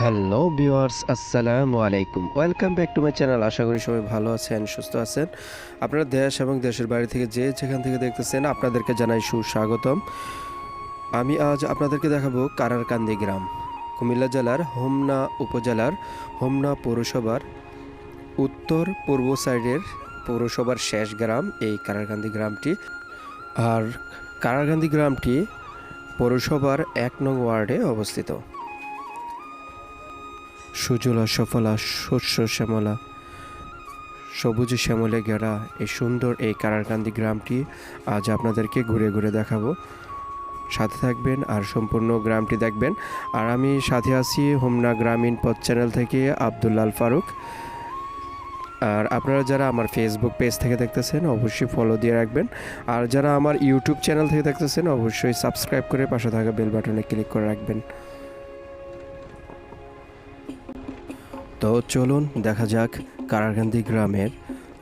Hello viewers, আসসালামু আলাইকুম। Welcome back to my channel. আশা করি সবাই ভালো আছেন, সুস্থ আছেন। আপনারা দেশ এবং দেশের বাইরে থেকে যে যেখান থেকে দেখতেছেন, আপনাদেরকে জানাই সুস্বাগতম। আমি আজ আপনাদেরকে দেখাবো কারারকান্দি গ্রাম, কুমিল্লা জেলার হোমনা উপজেলার হোমনা পৌরসভার উত্তর পূর্ব সাইডের পৌরসভার শেষ গ্রাম এই কারারকান্দি গ্রামটি। আর কারারকান্দি গ্রামটি পৌরসভার এক নং ওয়ার্ডে অবস্থিত। সুজলা, সফলা শস্য শ্যামলা, সবুজ শ্যামলে ঘেরা এই সুন্দর এই কারারকান্দি গ্রামটি আজ আপনাদেরকে ঘুরে ঘুরে দেখাবো। সাথে থাকবেন আর সম্পূর্ণ গ্রামটি দেখবেন। আর আমি সাথে আছি হোমনা গ্রামীণ পথ চ্যানেল থেকে আবদুল্লাল ফারুক। আর আপনারা যারা আমার ফেসবুক পেজ থেকে দেখতেছেন, অবশ্যই ফলো দিয়ে রাখবেন। আর যারা আমার ইউটিউব চ্যানেল থেকে দেখতেছেন, অবশ্যই সাবস্ক্রাইব করে পাশে থাকা বেল বাটনে ক্লিক করে রাখবেন। তো চলুন দেখা যাক কারাকান্দি গ্রামের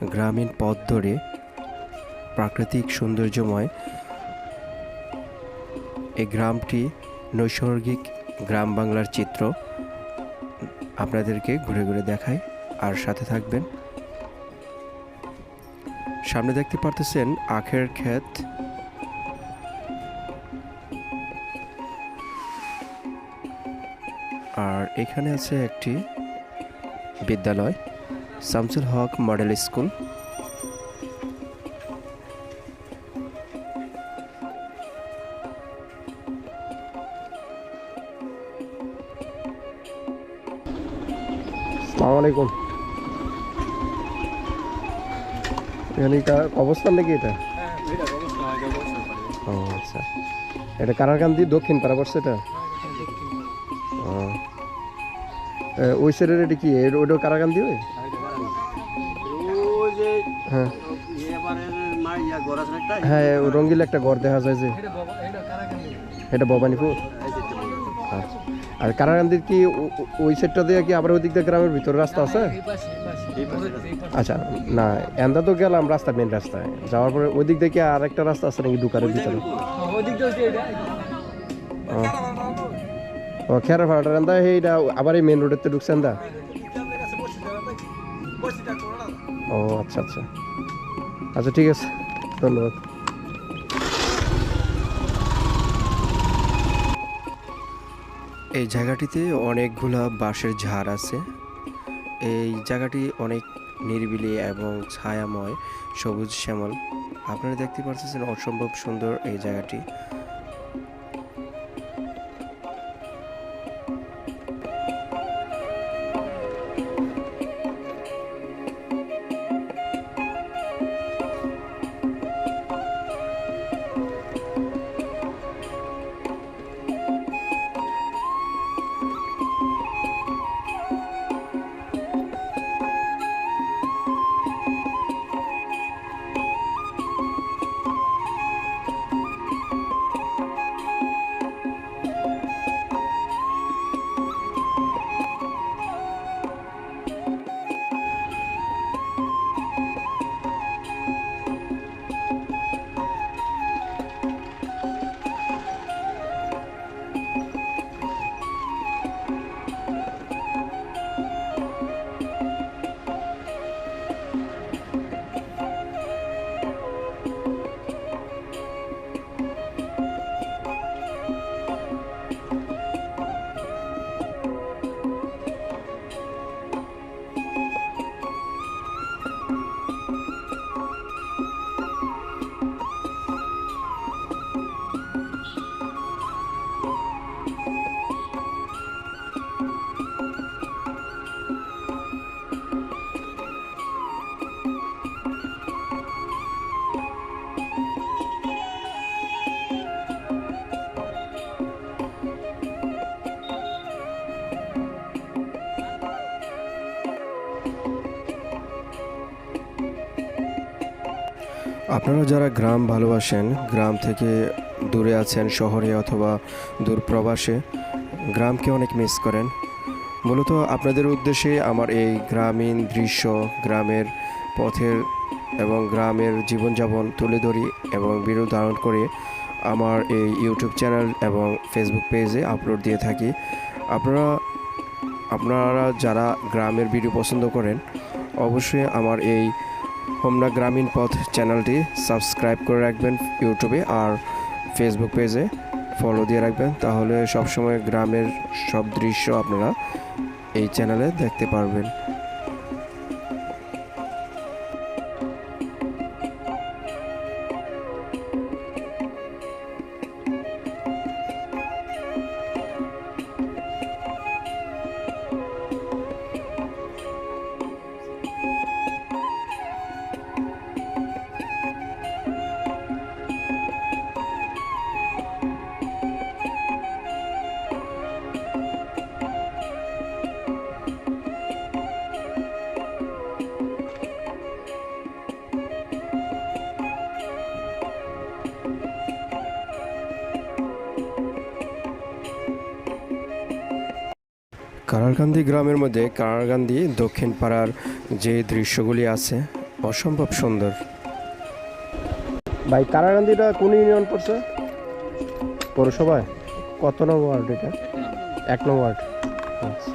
গ্রামীণ পথ ধরে প্রাকৃতিক সৌন্দর্যময় এই গ্রামটি নৈসর্গিক গ্রাম বাংলার চিত্র। আপনাদেরকে ঘুরে ঘুরে দেখাই। আর সাথে থাকবেন। সামনে দেখতে পারতেছেন আখের ক্ষেত। আর এখানে আছে একটি বিদ্যালয় শামসুল হক মডেল স্কুল। সালাম আলাইকুম। এখানে অবস্থান নাকি এটা? ও আচ্ছা। এটা কারারকান্দি দক্ষিণ পাড়া পড়ছে এটা? ওই সাইডের এটা কি? ওটা কারাকান্দি ওই? হ্যাঁ। হ্যাঁ রঙ্গিল একটা ঘর দেখা যায় যে। এটা ভবানীপুর? আচ্ছা। আর কারাকান্দির কি ওই সাইডটা দিয়ে কি আবার ওই দিক দিয়ে গ্রামের ভিতরে রাস্তা আছে? আচ্ছা না এন্দা তো গেলাম রাস্তা মেন রাস্তায় যাওয়ার পরে ওই দিক দিয়ে কি আর একটা রাস্তা আছে নাকি ঢুকারের ভিতরে? ও। ও খেয়ার ভাড়াটা এন্দা এইটা আবার এই মেন রোডের তো ঢুকছে এন্দা ও আচ্ছা আচ্ছা আচ্ছা ঠিক আছে ধন্যবাদ এই জায়গাটিতে অনেকগুলা বাঁশের ঝাড় আছে। এই জায়গাটি অনেক নিরিবিলি এবং ছায়াময় সবুজ শ্যামল। আপনারা দেখতে পাচ্ছেন অসম্ভব সুন্দর এই জায়গাটি। আপনারা যারা গ্রাম ভালোবাসেন, গ্রাম থেকে দূরে আছেন, শহরে অথবা দূর প্রবাসে, গ্রামকে অনেক মিস করেন। মূলত আপনাদের উদ্দেশ্যে আমার এই গ্রামীণ দৃশ্য, গ্রামের পথের এবং গ্রামের জীবনযাপন তুলে ধরি এবং ভিডিও ধারণ করে আমার এই ইউটিউব চ্যানেল এবং ফেসবুক পেজে আপলোড দিয়ে থাকি। আপনারা আপনারা যারা গ্রামের ভিডিও পছন্দ করেন, অবশ্যই আমার এই হোমনা গ্রামীণ পথ চ্যানেলটি সাবস্ক্রাইব করে রাখবেন ইউটিউবে আর ফেসবুক পেজে ফলো দিয়ে রাখবেন, তাহলে সবসময় গ্রামের সব দৃশ্য আপনারা এই চ্যানেলে দেখতে পারবেন। কারারকান্দি গ্রামের মধ্যে কারারকান্দি দক্ষিণ পাড়ার যে দৃশ্যগুলি আছে, অসম্ভব সুন্দর। ভাই কারারকান্দিটা কোন ইউনিয়ন পড়ছে? পৌরসভায়? কত নম্বর ওয়ার্ড এটা? এক নম্বর ওয়ার্ড। আচ্ছা।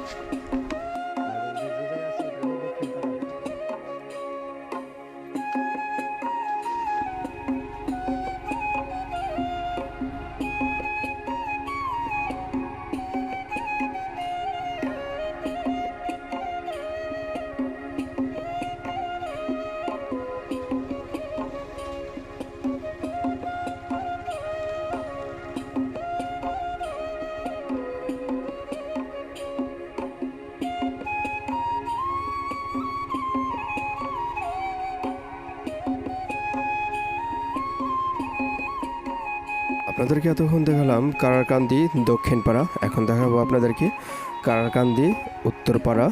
আপনাদেরকে এতক্ষণ দেখালাম কারারকান্দি দক্ষিণপাড়া। এখন দেখাবো আপনাদেরকে কারারকান্দি উত্তরপাড়া।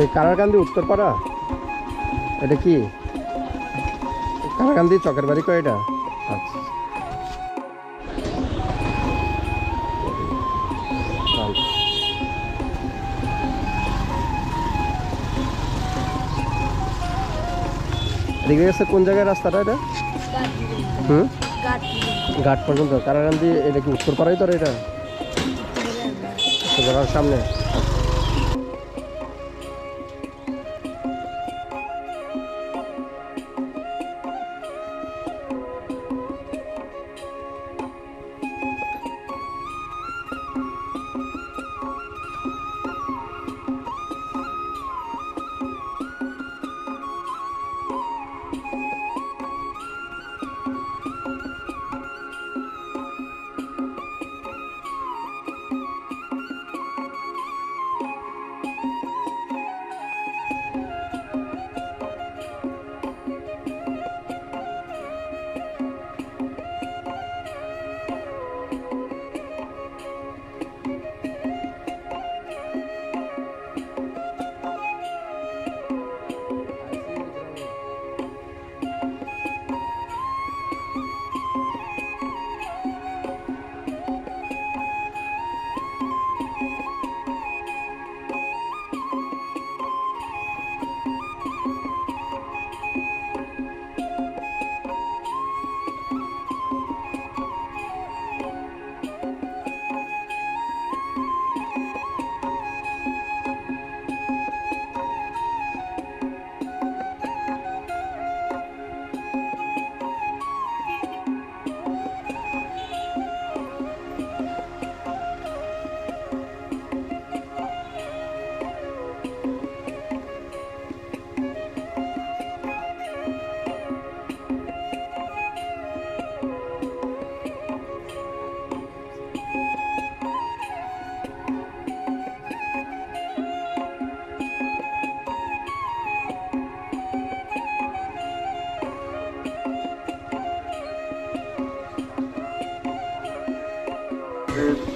এই কারারকান্দি উত্তরপাড়া? এটা কি? কারাকান্দি চকের বাড়ি কয় এটা? আচ্ছা। এদিকে গেছে কোন জায়গায় রাস্তাটা এটা? হুম? ঘাট পর্যন্ত। কারাকান্দি এটা কি উত্তরপাড়াই তো এটা? সামনে।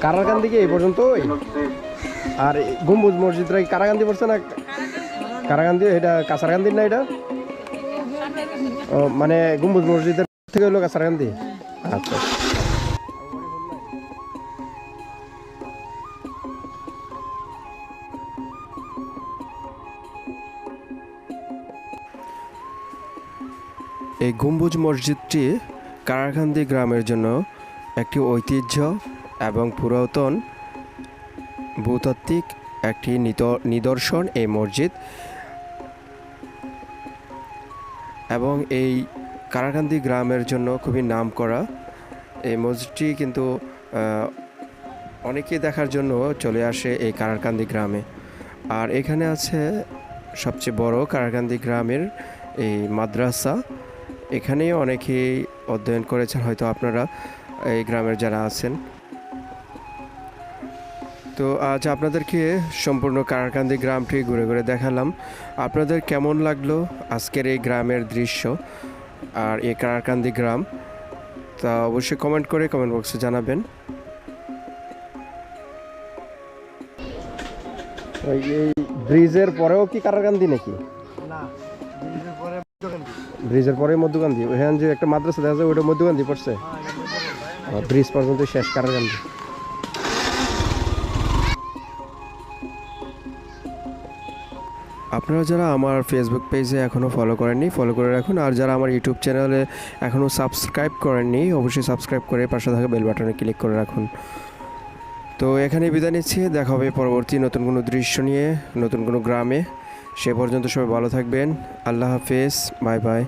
কারারকান্দি কি এই পর্যন্ত আর গম্বুজ মসজিদটা কি কারাকান্দি পড়ছে না কারাকান্দি এটা কাসারকান্দির না এটা? মানে গম্বুজ মসজিদের থেকে হলো কাসারকান্দি আচ্ছা। এই গম্বুজ মসজিদটি কারাকান্দি গ্রামের জন্য একটি ঐতিহ্য এবং পুরাতন ভূতাত্ত্বিক একটি নিদর্শন এই মসজিদ। এবং এই কারাকান্দি গ্রামের জন্য খুবই নাম করা এই মসজিদটি কিন্তু আহ, অনেকেই দেখার জন্য চলে আসে এই কারাকান্দি গ্রামে। আর এখানে আছে সবচেয়ে বড় কারাকান্দি গ্রামের এই মাদ্রাসা। এখানেই অনেকেই অধ্যয়ন করেছেন হয়তো আপনারা এই গ্রামের যারা আছেন। তো আজ আপনাদেরকে সম্পূর্ণ কারাকান্দি গ্রামটি ঘুরে ঘুরে দেখালাম। আপনাদের কেমন লাগল আজকের এই গ্রামের দৃশ্য আর এই কারাকান্দি গ্রাম? তা অবশ্যই কমেন্ট করে কমেন্ট বক্সে জানাবেন। এই ব্রিজের পরেও কি কারাকান্দি নাকি? ব্রিজের পরে। মধ্যকান্দি। ওখানে যে একটা মাদ্রাসা দেখা যায় ওইটা মধ্যকান্দি পড়ছে? হ্যাঁ। ব্রিজ পর্যন্ত শেষ কারাকান্দি। আপনারা যারা আমার ফেসবুক পেজে এখনও ফলো করেননি ফলো করে রাখুন। আর যারা আমার ইউটিউব চ্যানেলে এখনও সাবস্ক্রাইব করেননি, অবশ্যই সাবস্ক্রাইব করে পাশে থাকা বেল বাটনে ক্লিক করে রাখুন। তো এখানে বিদায় নিচ্ছি। দেখা হবে পরবর্তী নতুন কোনো দৃশ্য নিয়ে, নতুন কোনো গ্রামে। সে পর্যন্ত সবাই ভালো থাকবেন। আল্লাহ হাফেজ। Bye bye.